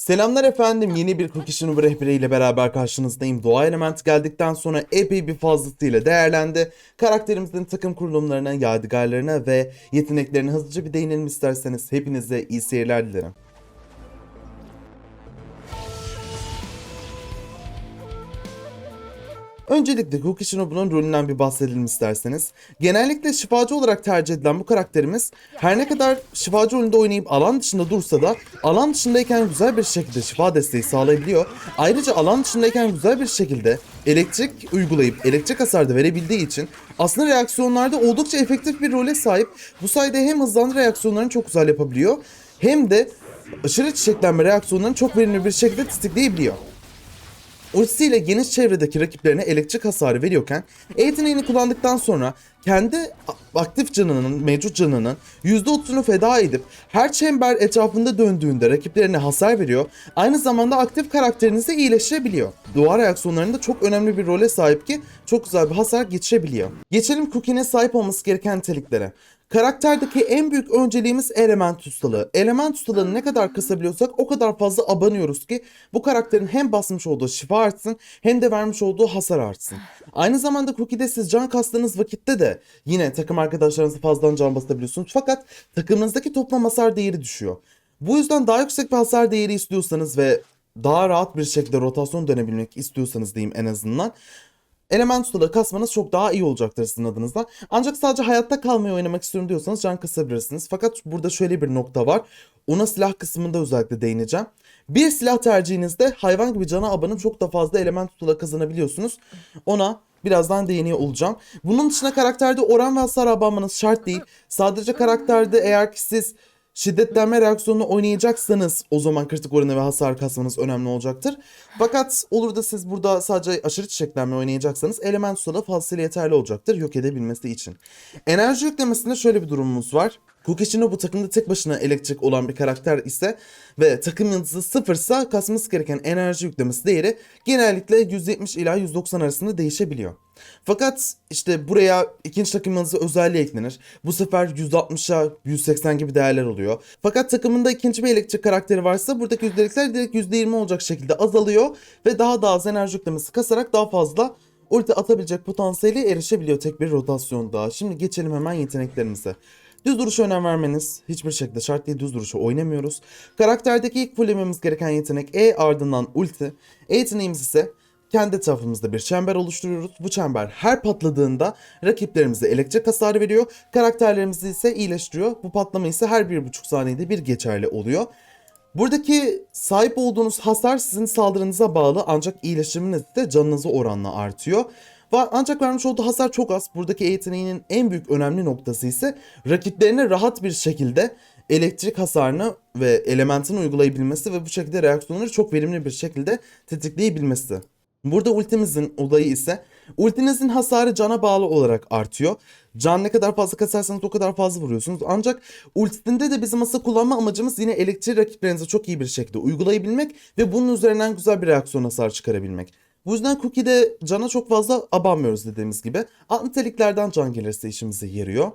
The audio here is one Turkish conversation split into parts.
Selamlar efendim. Yeni bir Cookie Shinobu rehberiyle beraber karşınızdayım. Doğa elementi geldikten sonra epey bir fazlasıyla değerlendi. Karakterimizin takım kurulumlarına, yadigarlarına ve yeteneklerine hızlıca bir değinelim isterseniz. Hepinize iyi seyirler dilerim. Öncelikle Cookie Shinobu'nun rolünden bir bahsedelim isterseniz. Genellikle şifacı olarak tercih edilen bu karakterimiz her ne kadar şifacı rolünde oynayıp alan dışında dursa da alan dışındayken güzel bir şekilde şifa desteği sağlayabiliyor. Ayrıca alan dışındayken güzel bir şekilde elektrik uygulayıp elektrik hasar da verebildiği için aslında reaksiyonlarda oldukça efektif bir role sahip. Bu sayede hem hızlandı reaksiyonlarını çok güzel yapabiliyor hem de aşırı çiçeklenme reaksiyonlarını çok verimli bir şekilde tetikleyebiliyor. Ultisiyle geniş çevredeki rakiplerine elektrik hasarı veriyorken E kullandıktan sonra kendi aktif canının, mevcut canının %30'unu feda edip her çember etrafında döndüğünde rakiplerine hasar veriyor. Aynı zamanda aktif karakterinizi iyileştirebiliyor. Duvar reaksiyonlarında çok önemli bir role sahip ki çok güzel bir hasar geçirebiliyor. Geçelim Cookie'nin sahip olması gereken niteliklere. Karakterdeki en büyük önceliğimiz element ustalığı. Element ustalığını ne kadar kısabiliyorsak o kadar fazla abanıyoruz ki bu karakterin hem basmış olduğu şifa artsın hem de vermiş olduğu hasar artsın. Aynı zamanda Cookie'de siz can kastığınız vakitte de yine takım arkadaşlarınızı fazladan can basabiliyorsunuz. Fakat takımınızdaki toplam hasar değeri düşüyor. Bu yüzden daha yüksek bir hasar değeri istiyorsanız ve daha rahat bir şekilde rotasyon dönebilmek istiyorsanız diyeyim en azından element ustalığı kasmanız çok daha iyi olacaktır sizin adınıza. Ancak sadece hayatta kalmayı oynamak istiyorum diyorsanız can kısabilirsiniz. Fakat burada şöyle bir nokta var. Ona silah kısmında özellikle değineceğim. Bir silah tercihinizde hayvan gibi cana abanıp çok da fazla element ustalığı kazanabiliyorsunuz. Ona birazdan değiniyor olacağım. Bunun dışında karakterde oran ve hasar abanmanız şart değil. Sadece karakterde eğer ki siz şiddetlenme reaksiyonunu oynayacaksanız o zaman kritik oranı ve hasar kasmanız önemli olacaktır. Fakat olur da siz burada sadece aşırı çiçeklenme oynayacaksanız element ustalığı fazlasıyla yeterli olacaktır yok edebilmesi için. Enerji yüklemesinde şöyle bir durumumuz var. Kukishino bu takımda tek başına elektrik olan bir karakter ise ve takım yıldızı sıfırsa kasması gereken enerji yüklemesi değeri genellikle %70 ila %90 arasında değişebiliyor. Fakat işte buraya ikinci takım yıldızı özelliği eklenir. Bu sefer 160'a 180 gibi değerler oluyor. Fakat takımında ikinci bir elektrik karakteri varsa buradaki yüzdelikler direkt %20 olacak şekilde azalıyor ve daha da az enerji yüklemesi kasarak daha fazla ulti atabilecek potansiyeli erişebiliyor tek bir rotasyonda. Şimdi geçelim hemen yeteneklerimize. Düz duruşa önem vermeniz hiçbir şekilde şart değil düz duruşu oynamıyoruz. Karakterdeki ilk fullememiz gereken yetenek E ardından ulti. E yeteneğimiz ise kendi etrafımızda bir çember oluşturuyoruz. Bu çember her patladığında rakiplerimize elektrik hasarı veriyor. Karakterlerimizi ise iyileştiriyor. Bu patlama ise her bir buçuk saniyede bir geçerli oluyor. Buradaki sahip olduğunuz hasar sizin saldırınıza bağlı ancak iyileşiminiz de canınızı oranla artıyor. Ancak vermiş olduğu hasar çok az. Buradaki yeteneğinin en büyük önemli noktası ise rakiplerine rahat bir şekilde elektrik hasarını ve elementini uygulayabilmesi ve bu şekilde reaksiyonları çok verimli bir şekilde tetikleyebilmesi. Burada ultimizin olayı ise ultinizin hasarı cana bağlı olarak artıyor. Can ne kadar fazla kasarsanız o kadar fazla vuruyorsunuz. Ancak ultisinde de bizim asıl kullanma amacımız yine elektrik rakiplerinize çok iyi bir şekilde uygulayabilmek ve bunun üzerinden güzel bir reaksiyon hasarı çıkarabilmek. Bu yüzden Cookie'de cana çok fazla abanmıyoruz dediğimiz gibi. Alt niteliklerden can gelirse işimize yarıyor.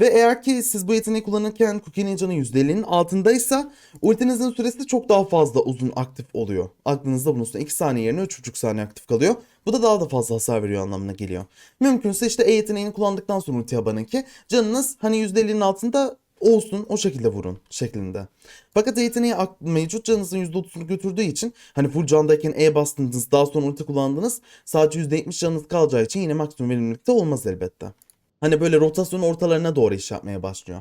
Ve eğer ki siz bu yeteneği kullanırken Cookie'nin canı %50'nin altındaysa ultinizin süresi de çok daha fazla uzun aktif oluyor. Aklınızda bulunsun 2 saniye yerine 3,5 saniye aktif kalıyor. Bu da daha da fazla hasar veriyor anlamına geliyor. Mümkünse işte E yeteneğini kullandıktan sonra ultiye abanın ki canınız hani %50'nin altında olsun o şekilde vurun şeklinde. Fakat yeteneği mevcut canınızın %30'unu götürdüğü için hani full candayken E bastınız daha sonra ulti kullandınız sadece %70 canınız kalacağı için yine maksimum verimlilikte olmaz elbette. Hani böyle rotasyon ortalarına doğru iş yapmaya başlıyor.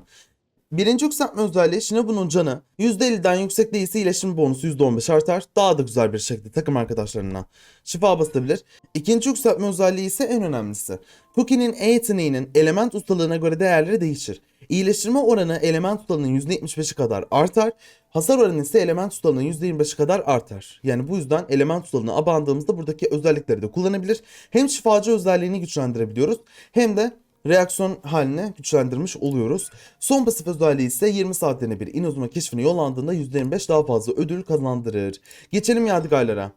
Birinci yükseltme özelliği Shinobu'nun canı %50'den yüksek değilse iyileşim bonusu %15 artar. Daha da güzel bir şekilde takım arkadaşlarına şifa basabilir. İkinci yükseltme özelliği ise en önemlisi. Cookie'nin E yeteneğinin element ustalığına göre değerleri değişir. İyileştirme oranı element ustalığının %75'i kadar artar. Hasar oranı ise element ustalığının %25'i kadar artar. Yani bu yüzden element ustalığına abandığımızda buradaki özellikleri de kullanabilir. Hem şifacı özelliğini güçlendirebiliyoruz hem de reaksiyon haline güçlendirmiş oluyoruz. Son pasif özelliği ise 20 saatliğine bir inozuma keşfine yollandığında %25 daha fazla ödül kazandırır. Geçelim yadigarlara.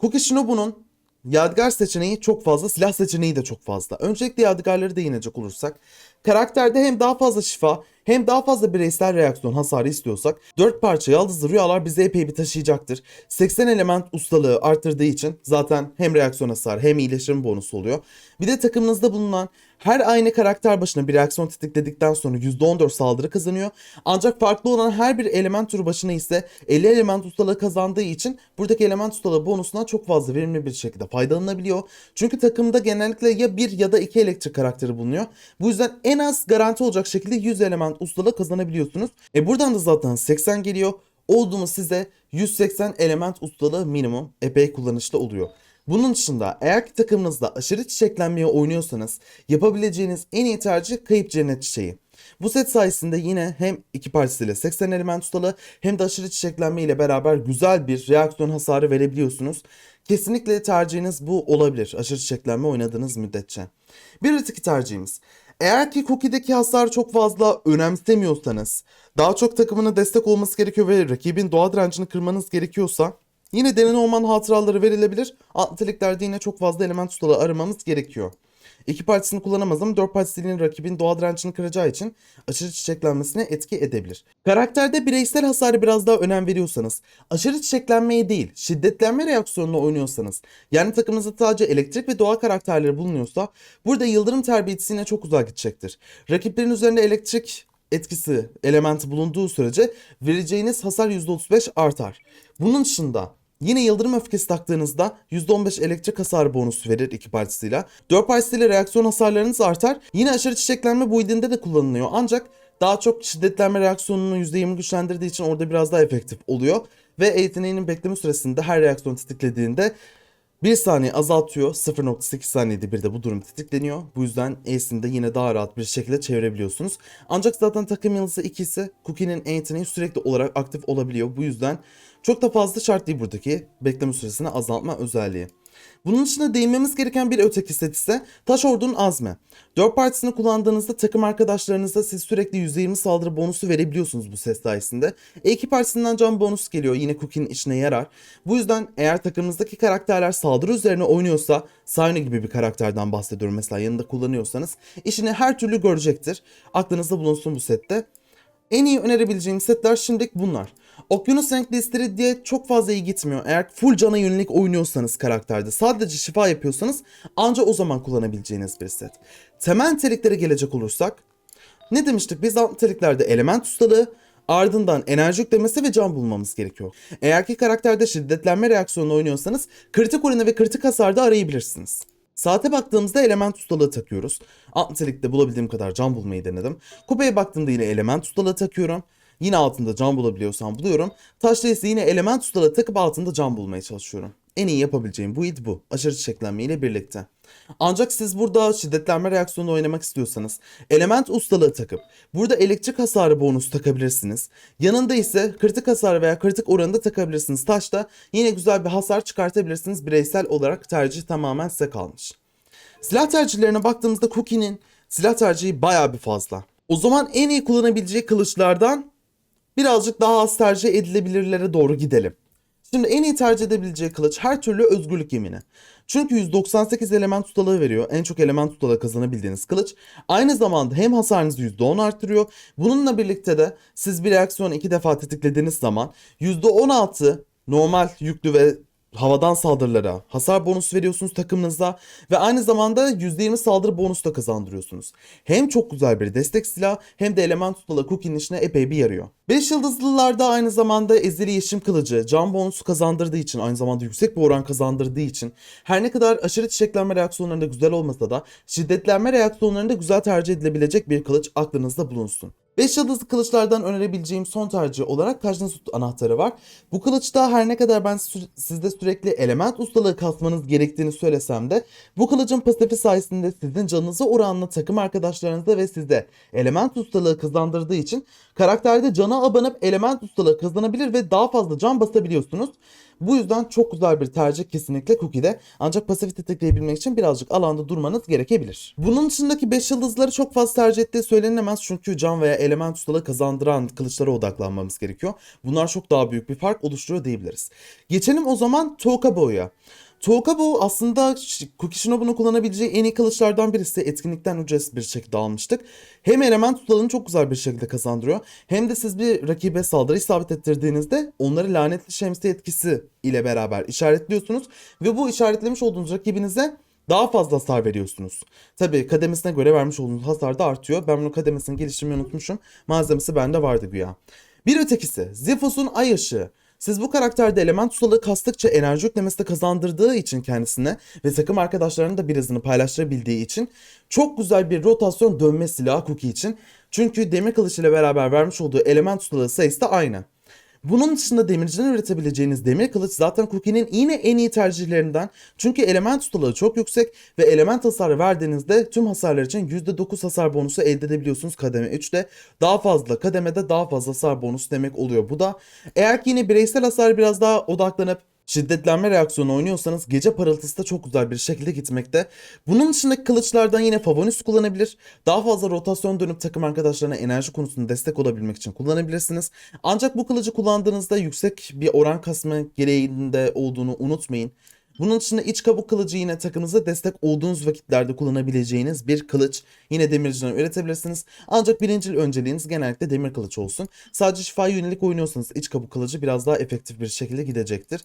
Cookie Shinobu'nun yadigar seçeneği çok fazla, silah seçeneği de çok fazla. Öncelikle yadigarları değinecek olursak, karakterde hem daha fazla şifa hem daha fazla bireysel reaksiyon hasarı istiyorsak 4 parça yaldızlı rüyalar bize epey bir taşıyacaktır. 80 element ustalığı arttırdığı için zaten hem reaksiyon hasarı hem iyileştirme bonusu oluyor. Bir de takımınızda bulunan her aynı karakter başına bir reaksiyon tetikledikten sonra %14 saldırı kazanıyor. Ancak farklı olan her bir element türü başına ise 50 element ustalığı kazandığı için buradaki element ustalığı bonusundan çok fazla verimli bir şekilde faydalanabiliyor. Çünkü takımda genellikle ya bir ya da iki elektrik karakteri bulunuyor. Bu yüzden en az garanti olacak şekilde 100 element ustalığı kazanabiliyorsunuz. E buradan da zaten 80 geliyor. Olduğumu size 180 element ustalığı minimum epey kullanışlı oluyor. Bunun dışında eğer ki takımınızda aşırı çiçeklenmeye oynuyorsanız yapabileceğiniz en iyi tercih kayıp cennet çiçeği. Bu set sayesinde yine hem iki partisiyle 80 element ustalı hem de aşırı çiçeklenme ile beraber güzel bir reaksiyon hasarı verebiliyorsunuz. Kesinlikle tercihiniz bu olabilir aşırı çiçeklenme oynadığınız müddetçe. Bir öteki tercihimiz. Eğer ki Cookie'deki hasar çok fazla önemsemiyorsanız, daha çok takımına destek olması gerekiyor ve rakibin doğa direncini kırmanız gerekiyorsa Yine denene olman hatıraları verilebilir. Atletliklerde yine çok fazla element ustalığı aramamız gerekiyor. İki partisini kullanamaz ama dört partisiyle rakibin doğa direncini kıracağı için aşırı çiçeklenmesine etki edebilir. Karakterde bireysel hasarı biraz daha önem veriyorsanız, aşırı çiçeklenmeye değil, şiddetlenme reaksiyonuna oynuyorsanız, yani takımınızda sadece elektrik ve doğa karakterleri bulunuyorsa, burada yıldırım terbiyesi yine çok uzağa gidecektir. Rakiplerin üzerinde elektrik etkisi elementi bulunduğu sürece vereceğiniz hasar %35 artar. Bunun dışında Yine yıldırım öfkesi taktığınızda %15 elektrik hasarı bonusu verir iki partisiyle. 4 partisiyle reaksiyon hasarlarınız artar. Yine aşırı çiçeklenme build'inde de kullanılıyor. Ancak daha çok şiddetlenme reaksiyonunu %20 güçlendirdiği için orada biraz daha efektif oluyor. Ve yeteneğinin bekleme süresinde her reaksiyon tetiklediğinde 1 saniye azaltıyor. 0.8 saniyede bir de bu durum tetikleniyor. Bu yüzden Ace'ini de yine daha rahat bir şekilde çevirebiliyorsunuz. Ancak zaten takım yıldızı ikisi Cookie'nin yeteneği sürekli olarak aktif olabiliyor. Bu yüzden çok da fazla şart değil buradaki bekleme süresini azaltma özelliği. Bunun dışında değinmemiz gereken bir öteki set ise Taş Ordu'nun azmi. 4 partisini kullandığınızda takım arkadaşlarınıza siz sürekli %20 saldırı bonusu verebiliyorsunuz bu set sayesinde. E2 partisinden can bonus geliyor yine Cookie'nin işine yarar. Bu yüzden eğer takımınızdaki karakterler saldırı üzerine oynuyorsa Sayno gibi bir karakterden bahsediyorum mesela yanında kullanıyorsanız işini her türlü görecektir. Aklınızda bulunsun bu sette. En iyi önerebileceğim setler şimdilik bunlar. Okyanus renkli diye çok fazla iyi gitmiyor. Eğer full cana yönelik oynuyorsanız karakterde sadece şifa yapıyorsanız anca o zaman kullanabileceğiniz bir set. Temel niteliklere gelecek olursak ne demiştik biz niteliklerde element ustalığı ardından enerji yüklemesi ve can bulmamız gerekiyor. Eğer ki karakterde şiddetlenme reaksiyonu oynuyorsanız kritik oyunu ve kritik hasarda arayabilirsiniz. Saate baktığımızda element ustalığı takıyoruz. Alt nitelikte bulabildiğim kadar can bulmayı denedim. Kupaya baktığımda yine element ustalığı takıyorum. Yine altında can bulabiliyorsam buluyorum. Taşla ise yine element ustalığı takıp altında can bulmaya çalışıyorum. En iyi yapabileceğim bu it bu. Aşırı çiçeklenme ile birlikte. Ancak siz burada şiddetlenme reaksiyonu oynamak istiyorsanız element ustalığı takıp burada elektrik hasarı bonus takabilirsiniz. Yanında ise kritik hasar veya kritik oranında takabilirsiniz. Taşta yine güzel bir hasar çıkartabilirsiniz. Bireysel olarak tercih tamamen size kalmış. Silah tercihlerine baktığımızda Cookie'nin silah tercihi baya bir fazla. O zaman en iyi kullanabileceği kılıçlardan birazcık daha az tercih edilebilirlere doğru gidelim. Şimdi en iyi tercih edebileceği kılıç her türlü özgürlük yemini. Çünkü 198 element ustalığı veriyor. En çok element ustalığı kazanabildiğiniz kılıç. Aynı zamanda hem hasarınızı %10 arttırıyor. Bununla birlikte de siz bir reaksiyonu iki defa tetiklediğiniz zaman %16 normal yüklü ve havadan saldırılara hasar bonusu veriyorsunuz takımınıza ve aynı zamanda %20 saldırı bonusu da kazandırıyorsunuz. Hem çok güzel bir destek silah hem de element ustala Cookie'nin işine epey bir yarıyor. 5 yıldızlılarda aynı zamanda ezeli yeşim kılıcı can bonusu kazandırdığı için aynı zamanda yüksek bir oran kazandırdığı için her ne kadar aşırı çiçeklenme reaksiyonlarında güzel olmasa da şiddetlenme reaksiyonlarında güzel tercih edilebilecek bir kılıç aklınızda bulunsun. 5 yıldızlı kılıçlardan önerebileceğim son tercih olarak Kajnasut anahtarı var. Bu kılıçta her ne kadar ben sü- sizde sürekli element ustalığı kasmanız gerektiğini söylesem de bu kılıcın pasifi sayesinde sizin canınızı oranla takım arkadaşlarınızda ve sizde element ustalığı kazandırdığı için karakterde cana abanıp element ustalığı kazanabilir ve daha fazla can basabiliyorsunuz. Bu yüzden çok güzel bir tercih kesinlikle Cookie'de. Ancak pasifi tetikleyebilmek için birazcık alanda durmanız gerekebilir. Bunun dışındaki 5 yıldızları çok fazla tercih ettiği söylenemez çünkü can veya element ustalığı kazandıran kılıçlara odaklanmamız gerekiyor. Bunlar çok daha büyük bir fark oluşturuyor diyebiliriz. Geçelim o zaman Tokabo'ya. Toukabu aslında Ş- Kuki Shinobu'nun kullanabileceği en iyi kılıçlardan birisi. Etkinlikten ücretsiz bir şekilde almıştık. Hem element tutalını çok güzel bir şekilde kazandırıyor. Hem de siz bir rakibe saldırı isabet ettirdiğinizde onları lanetli şemsiye etkisi ile beraber işaretliyorsunuz. Ve bu işaretlemiş olduğunuz rakibinize daha fazla hasar veriyorsunuz. Tabii kademesine göre vermiş olduğunuz hasar da artıyor. Ben bunun kademesini geliştirmeyi unutmuşum. Malzemesi bende vardı güya. Bir ötekisi Zephos'un ay ışığı. Siz bu karakterde element ustalığı kastıkça enerji yüklemesi de kazandırdığı için kendisine ve takım arkadaşlarının da birazını paylaştırabildiği için çok güzel bir rotasyon dönme silahı Cookie için. Çünkü demir kılıç ile beraber vermiş olduğu element ustalığı sayısı da aynı. Bunun dışında demirciden üretebileceğiniz demir kılıç zaten Cookie'nin yine en iyi tercihlerinden. Çünkü element ustalığı çok yüksek ve element hasarı verdiğinizde tüm hasarlar için %9 hasar bonusu elde edebiliyorsunuz kademe 3'te. Daha fazla kademede daha fazla hasar bonusu demek oluyor bu da. Eğer ki yine bireysel hasar biraz daha odaklanıp şiddetlenme reaksiyonu oynuyorsanız gece parıltısı da çok güzel bir şekilde gitmekte. Bunun dışındaki kılıçlardan yine Favonis kullanabilir. Daha fazla rotasyon dönüp takım arkadaşlarına enerji konusunda destek olabilmek için kullanabilirsiniz. Ancak bu kılıcı kullandığınızda yüksek bir oran kasma gereğinde olduğunu unutmayın. Bunun dışında iç kabuk kılıcı yine takımınıza destek olduğunuz vakitlerde kullanabileceğiniz bir kılıç. Yine demirciden üretebilirsiniz. Ancak birincil önceliğiniz genellikle demir kılıç olsun. Sadece şifaya yönelik oynuyorsanız iç kabuk kılıcı biraz daha efektif bir şekilde gidecektir.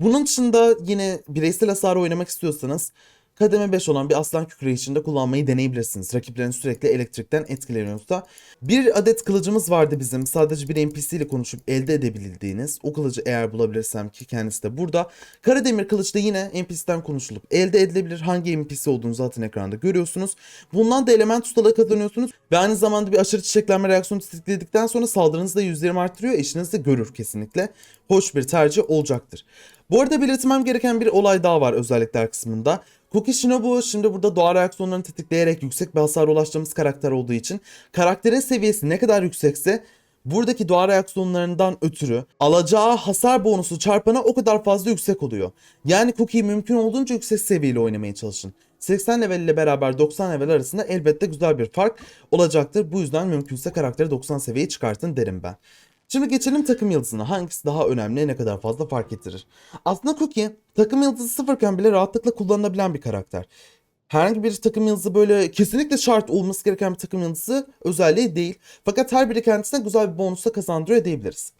Bunun dışında yine bireysel hasar oynamak istiyorsanız kademe 5 olan bir aslan kükreği içinde kullanmayı deneyebilirsiniz. Rakiplerin sürekli elektrikten etkileniyorsa. Bir adet kılıcımız vardı bizim. Sadece bir NPC ile konuşup elde edebildiğiniz. O kılıcı eğer bulabilirsem ki kendisi de burada. Karademir kılıç da yine NPC'den konuşulup elde edilebilir. Hangi NPC olduğunu zaten ekranda görüyorsunuz. Bundan da element ustalığı kazanıyorsunuz. Ve aynı zamanda bir aşırı çiçeklenme reaksiyonu tetikledikten sonra saldırınızı da %20 arttırıyor. Eşiniz de görür kesinlikle. Hoş bir tercih olacaktır. Bu arada belirtmem gereken bir olay daha var özellikler kısmında. Cookie Shinobu şimdi burada doğa reaksiyonlarını tetikleyerek yüksek bir hasar ulaştığımız karakter olduğu için karakterin seviyesi ne kadar yüksekse buradaki doğa reaksiyonlarından ötürü alacağı hasar bonusu çarpanı o kadar fazla yüksek oluyor. Yani Cookie'yi mümkün olduğunca yüksek seviyeli oynamaya çalışın. 80 level ile beraber 90 level arasında elbette güzel bir fark olacaktır. Bu yüzden mümkünse karakteri 90 seviyeye çıkartın derim ben. Şimdi geçelim takım yıldızına. Hangisi daha önemli, ne kadar fazla fark ettirir? Aslında Cookie takım yıldızı sıfırken bile rahatlıkla kullanılabilen bir karakter. Herhangi bir takım yıldızı böyle kesinlikle şart olması gereken bir takım yıldızı özelliği değil. Fakat her biri kendisine güzel bir bonusla kazandırıyor diyebiliriz.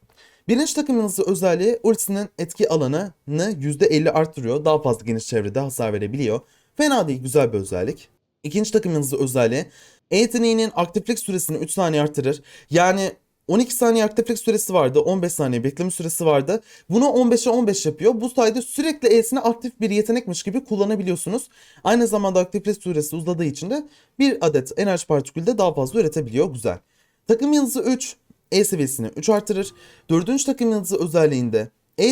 Birinci takım yıldızı özelliği ultisinin etki alanını %50 arttırıyor. Daha fazla geniş çevrede hasar verebiliyor. Fena değil, güzel bir özellik. İkinci takım yıldızı özelliği E yeteneğinin aktiflik süresini 3 saniye arttırır. Yani 12 saniye aktiflik süresi vardı. 15 saniye bekleme süresi vardı. Bunu 15'e 15 yapıyor. Bu sayede sürekli E'sini aktif bir yetenekmiş gibi kullanabiliyorsunuz. Aynı zamanda aktiflik süresi uzadığı için de bir adet enerji partikülü de daha fazla üretebiliyor. Güzel. Takım yıldızı 3. E seviyesini 3 artırır. Dördüncü takım yıldızı özelliğinde E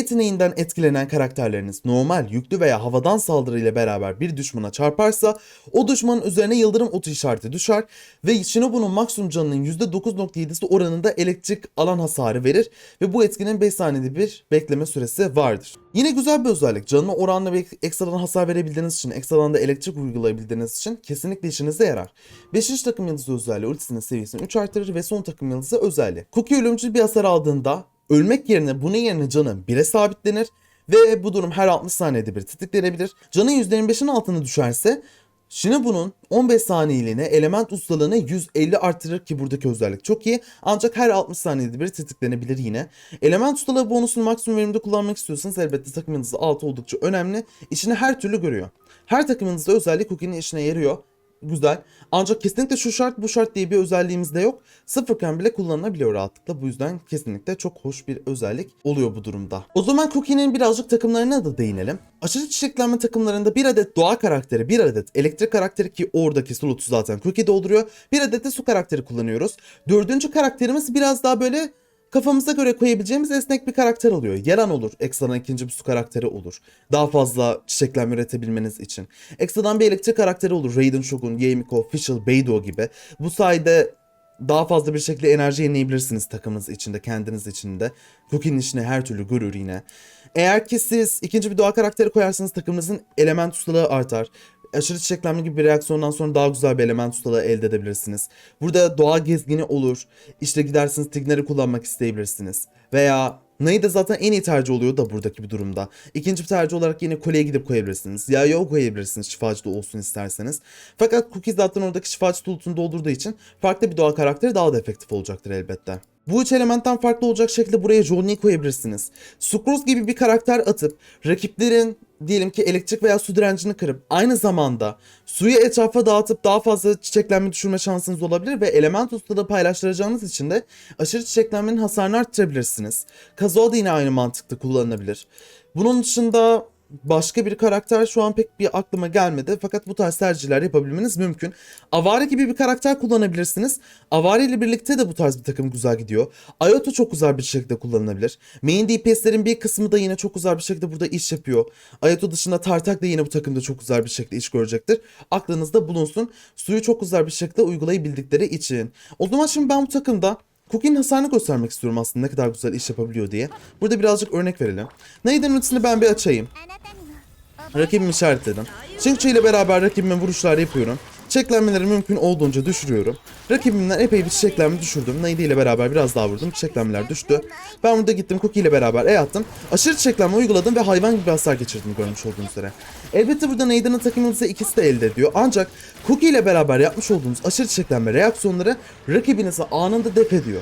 etkilenen karakterleriniz normal, yüklü veya havadan saldırıyla beraber bir düşmana çarparsa o düşmanın üzerine yıldırım otu işareti düşer ve Shinobu'nun maksimum canının %9.7'si oranında elektrik alan hasarı verir ve bu etkinin 5 saniyede bir bekleme süresi vardır. Yine güzel bir özellik. Canına oranla bir ekstradan hasar verebildiğiniz için, ekstradan da elektrik uygulayabildiğiniz için kesinlikle işinize yarar. 5. takım yıldızı özelliği ultisinin seviyesini 3 artırır ve son takım yıldızı özelliği. Cookie ölümcül bir hasar aldığında ölmek yerine bunun yerine canı 1'e sabitlenir ve bu durum her 60 saniyede bir tetiklenebilir. Canın %25'in altına düşerse Shinobu'nun 15 saniyeliğine element ustalığını 150 artırır ki buradaki özellik çok iyi. Ancak her 60 saniyede bir tetiklenebilir yine. Element ustalığı bonusunu maksimum verimde kullanmak istiyorsanız elbette takım yıldızı 6 oldukça önemli. İşini her türlü görüyor. Her takım yıldızı özellik Cookie'nin işine yarıyor. Güzel. Ancak kesinlikle şu şart bu şart diye bir özelliğimiz de yok. Sıfırken bile kullanılabiliyor rahatlıkla. Bu yüzden kesinlikle çok hoş bir özellik oluyor bu durumda. O zaman Cookie'nin birazcık takımlarına da değinelim. Aşırı çiçeklenme takımlarında bir adet doğa karakteri, bir adet elektrik karakteri ki oradaki slotu zaten Cookie dolduruyor. Bir adet de su karakteri kullanıyoruz. Dördüncü karakterimiz biraz daha böyle kafamıza göre koyabileceğimiz esnek bir karakter oluyor. Yaran olur. Ekstradan ikinci bir su karakteri olur. Daha fazla çiçeklenme üretebilmeniz için. Ekstradan bir elektrik karakteri olur. Raiden Shogun, Yeimiko, Fischl, Beidou gibi. Bu sayede daha fazla bir şekilde enerji yenileyebilirsiniz takımınız içinde, kendiniz içinde. Cookie'nin işini her türlü görür yine. Eğer ki siz ikinci bir doğa karakteri koyarsanız takımınızın element ustalığı artar. Aşırı çiçeklenme gibi bir reaksiyondan sonra daha güzel bir element ustalığı elde edebilirsiniz. Burada doğa gezgini olur. İşte gidersiniz Tigner'i kullanmak isteyebilirsiniz. Veya Nayı da zaten en iyi tercih oluyor da buradaki bir durumda. İkinci bir tercih olarak yine koleye gidip koyabilirsiniz. Ya yok koyabilirsiniz şifacı da olsun isterseniz. Fakat Cookie zaten oradaki şifacı tulutunu doldurduğu için farklı bir doğa karakteri daha da efektif olacaktır elbette. Bu üç elementten farklı olacak şekilde buraya Johnny'yi koyabilirsiniz. Sucrose gibi bir karakter atıp rakiplerin diyelim ki elektrik veya su direncini kırıp aynı zamanda suyu etrafa dağıtıp daha fazla çiçeklenme düşürme şansınız olabilir ve element ustada paylaştıracağınız için de aşırı çiçeklenmenin hasarını arttırabilirsiniz. Kazuo da yine aynı mantıkta kullanılabilir. Bunun dışında başka bir karakter şu an pek bir aklıma gelmedi fakat bu tarz tercihler yapabilmeniz mümkün. Avare gibi bir karakter kullanabilirsiniz. Avare ile birlikte de bu tarz bir takım güzel gidiyor. Ayoto çok güzel bir şekilde kullanılabilir. Main DPS'lerin bir kısmı da yine çok güzel bir şekilde burada iş yapıyor. Ayoto dışında Tartak da yine bu takımda çok güzel bir şekilde iş görecektir. Aklınızda bulunsun. Suyu çok güzel bir şekilde uygulayabildikleri için. O zaman şimdi ben bu takımda Cookie'nin hasarını göstermek istiyorum aslında ne kadar güzel iş yapabiliyor diye. Burada birazcık örnek verelim. Neyden ultisini ben bir açayım. Rakibimi işaretledim. Çinkçi ile beraber rakibime vuruşlar yapıyorum. Çeklenmeleri mümkün olduğunca düşürüyorum. Rakibimden epey bir çiçeklenme düşürdüm. Neydi ile beraber biraz daha vurdum. Çiçeklenmeler düştü. Ben burada gittim Cookie ile beraber E attım. Aşırı çiçeklenme uyguladım ve hayvan gibi hasar geçirdim görmüş olduğunuz üzere. Elbette burada Naiden'ın takımımızda ikisi de elde ediyor. Ancak Cookie ile beraber yapmış olduğumuz aşırı çiçeklenme reaksiyonları rakibinizi anında def ediyor.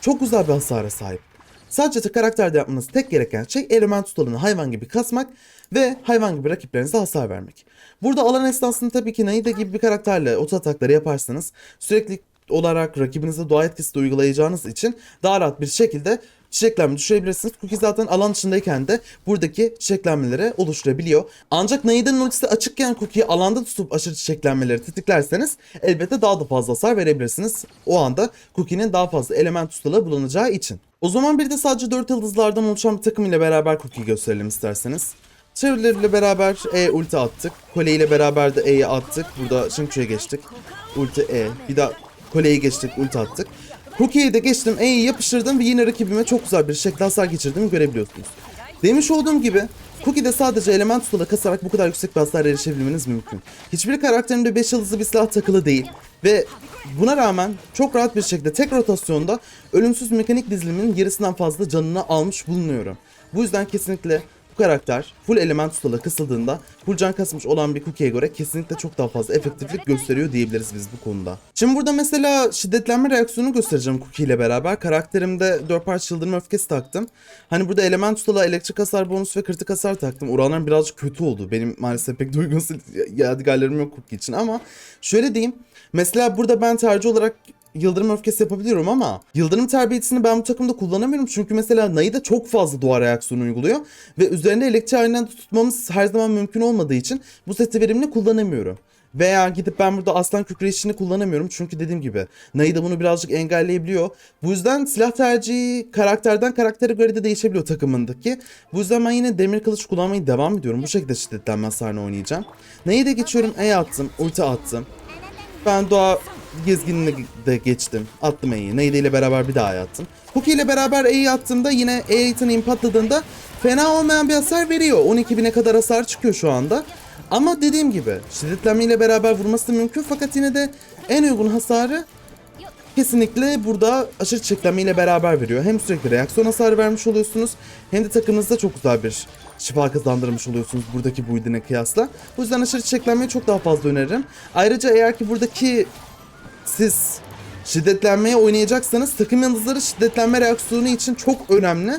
Çok güzel bir hasara sahip. Sadece karakterde yapmanız tek gereken şey element tutalını hayvan gibi kasmak ve hayvan gibi rakiplerinize hasar vermek. Burada alan esnasında tabii ki Naida gibi bir karakterle oto atakları yaparsanız sürekli olarak rakibinize doğa etkisi de uygulayacağınız için daha rahat bir şekilde çiçeklenme düşürebilirsiniz. Cookie zaten alan dışındayken de buradaki çiçeklenmeleri oluşturabiliyor. Ancak Naida'nın ultisi açıkken Cookie'yi alanda tutup aşırı çiçeklenmeleri tetiklerseniz elbette daha da fazla hasar verebilirsiniz. O anda Cookie'nin daha fazla element ustalığı bulunacağı için. O zaman bir de sadece 4 yıldızlardan oluşan bir takım ile beraber Cookie'yi gösterelim isterseniz. Çevrileriyle beraber E ulti attık. Kole ile beraber de E'yi attık. Burada Shingchu'ya geçtik. Ulti E. Bir daha Kole'yi geçtik. Ulti attık. Cookie'yi de geçtim. E'yi yapıştırdım ve yine rakibime çok güzel bir şekilde hasar geçirdiğimi görebiliyorsunuz. Demiş olduğum gibi Cookie'de sadece element ustala kasarak bu kadar yüksek bir hasar erişebilmeniz mümkün. Hiçbir karakterimde 5 yıldızlı bir silah takılı değil. Ve buna rağmen çok rahat bir şekilde tek rotasyonda ölümsüz mekanik dizilimin yarısından fazla canını almış bulunuyorum. Bu yüzden kesinlikle karakter full element ustala kısıldığında full can kasmış olan bir Cookie'ye göre kesinlikle çok daha fazla efektiflik gösteriyor diyebiliriz biz bu konuda. Şimdi burada mesela şiddetlenme reaksiyonu göstereceğim Cookie ile beraber. Karakterimde 4 parça çıldırma öfkesi taktım. Hani burada element ustala elektrik hasar bonus ve kritik hasar taktım. Oranlar birazcık kötü oldu. Benim maalesef pek duygusal yadigarlarım yok Cookie için ama şöyle diyeyim. Mesela burada ben tercih olarak Yıldırım öfkesi yapabiliyorum ama Yıldırım terbiyesini ben bu takımda kullanamıyorum çünkü mesela Na'yı çok fazla doğa reaksiyonu uyguluyor ve üzerinde elektriği aynen tutmamız her zaman mümkün olmadığı için bu seti verimli kullanamıyorum. Veya gidip ben burada aslan kükreşini kullanamıyorum çünkü dediğim gibi Na'yı da bunu birazcık engelleyebiliyor. Bu yüzden silah tercihi karakterden karaktere göre de değişebiliyor takımındaki. Bu yüzden ben yine demir kılıç kullanmayı devam ediyorum. Bu şekilde şiddetlenme hasarını oynayacağım. Na'yı da geçiyorum E attım, ulti attım. Ben doğa gezginini de geçtim. Attım E'yi. Neydi ile beraber bir daha attım. Cookie ile beraber E'yi attığımda yine E yeteneğim patladığında fena olmayan bir hasar veriyor. 12.000'e kadar hasar çıkıyor şu anda. Ama dediğim gibi şiddetlenme ile beraber vurması da mümkün fakat yine de en uygun hasarı kesinlikle burada aşırı çiçeklenme ile beraber veriyor. Hem sürekli reaksiyon hasarı vermiş oluyorsunuz hem de takımınızda çok güzel bir şifa kazandırmış oluyorsunuz buradaki build'ine kıyasla. Bu yüzden aşırı çiçeklenmeyi çok daha fazla öneririm. Ayrıca eğer ki buradaki siz şiddetlenmeye oynayacaksanız takım yıldızları şiddetlenme reaksiyonu için çok önemli.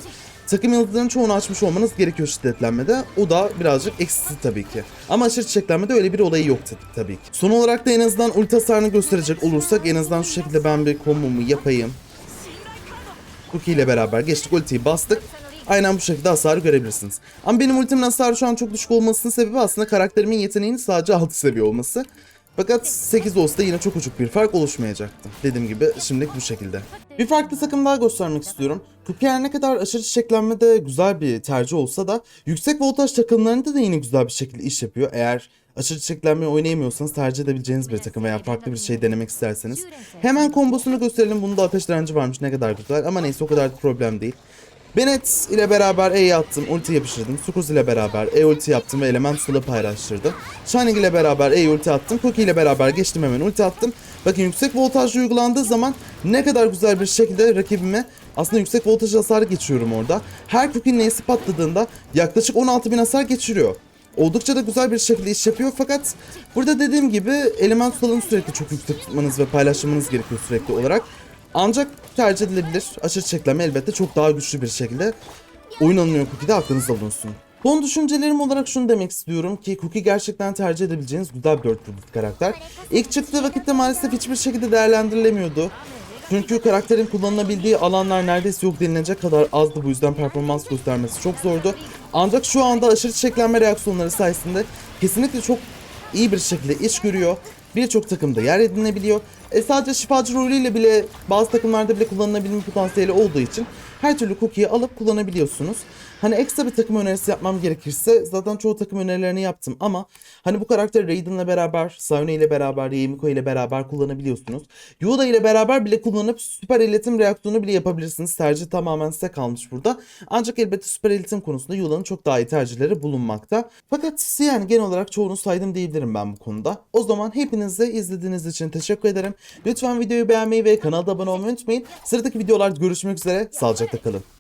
Takım yıldızlarının çoğunu açmış olmanız gerekiyor şiddetlenmede. O da birazcık eksisi tabii ki. Ama aşırı çiçeklenmede öyle bir olayı yok tabii ki. Son olarak da en azından ulti hasarını gösterecek olursak en azından şu şekilde ben bir kombomu yapayım. Cookie ile beraber geçtik ultiyi bastık. Aynen bu şekilde hasarı görebilirsiniz. Ama benim ultimin hasarı şu an çok düşük olmasının sebebi aslında karakterimin yeteneğinin sadece 6 seviye olması. Fakat 8 olsa yine çok uçuk bir fark oluşmayacaktı. Dediğim gibi şimdilik bu şekilde. Bir farklı takım daha göstermek istiyorum. Her ne kadar aşırı çiçeklenmede güzel bir tercih olsa da yüksek voltaj takımlarında da yine güzel bir şekilde iş yapıyor. Eğer aşırı çiçeklenmeyi oynayamıyorsanız tercih edebileceğiniz bir takım veya farklı bir şey denemek isterseniz. Hemen kombosunu gösterelim. Bunda ateş direnci varmış ne kadar güzel ama neyse o kadar da problem değil. Bennett ile beraber E'yi attım, ulti yapıştırdım. Sukuz ile beraber E ulti yaptım ve element sulu paylaştırdım. Shining ile beraber E ulti attım. Cookie ile beraber geçtim hemen ulti attım. Bakın yüksek voltaj uygulandığı zaman ne kadar güzel bir şekilde rakibime Aslında yüksek voltaj hasarı geçiriyorum orada. Her Cookie'nin N'si patladığında yaklaşık 16.000 hasar geçiriyor. Oldukça da güzel bir şekilde iş yapıyor fakat burada dediğim gibi elementalını sürekli çok yüksek tutmanız ve paylaşmanız gerekiyor sürekli olarak. Ancak tercih edilebilir. Aşırı çekleme elbette çok daha güçlü bir şekilde oyun alınıyor Cookie'de aklınızda bulunsun. Son düşüncelerim olarak şunu demek istiyorum ki Cookie gerçekten tercih edebileceğiniz güzel bir yıldız karakter. İlk çıktığı vakitte maalesef hiçbir şekilde değerlendirilemiyordu. Çünkü karakterin kullanılabildiği alanlar neredeyse yok denilecek kadar azdı bu yüzden performans göstermesi çok zordu. Ancak şu anda aşırı çiçeklenme reaksiyonları sayesinde kesinlikle çok iyi bir şekilde iş görüyor. Birçok takımda yer edinebiliyor. E sadece şifacı rolüyle bile bazı takımlarda bile kullanılabilme potansiyeli olduğu için her türlü cookie'yi alıp kullanabiliyorsunuz. Hani ekstra bir takım önerisi yapmam gerekirse zaten çoğu takım önerilerini yaptım ama hani bu karakteri Raiden'la beraber, Sayone ile beraber, Yemiko ile beraber kullanabiliyorsunuz. Yoda ile beraber bile kullanıp süper iletim reaksiyonu bile yapabilirsiniz. Tercih tamamen size kalmış burada. Ancak elbette süper iletim konusunda Yoda'nın çok daha iyi tercihleri bulunmakta. Fakat yani genel olarak çoğunu saydım diyebilirim ben bu konuda. O zaman hepinize izlediğiniz için teşekkür ederim. Lütfen videoyu beğenmeyi ve kanala abone olmayı unutmayın. Sıradaki videolarda görüşmek üzere. Sağlıcakla kalın.